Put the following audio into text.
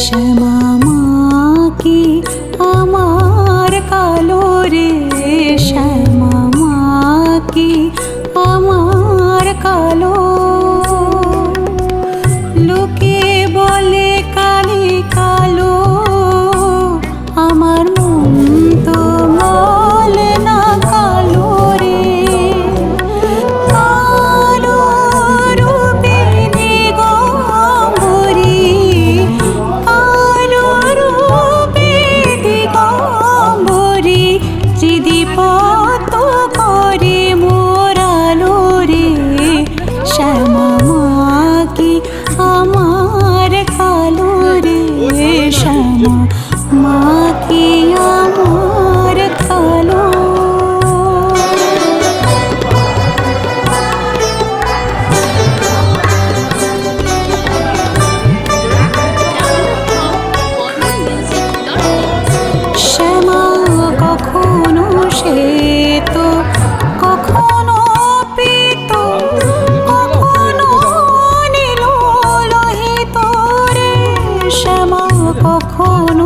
শ্যামা মা কি আমার কালো রে মাকে আমার কালো শ্যামা কখনো সে তো কখনো কখনো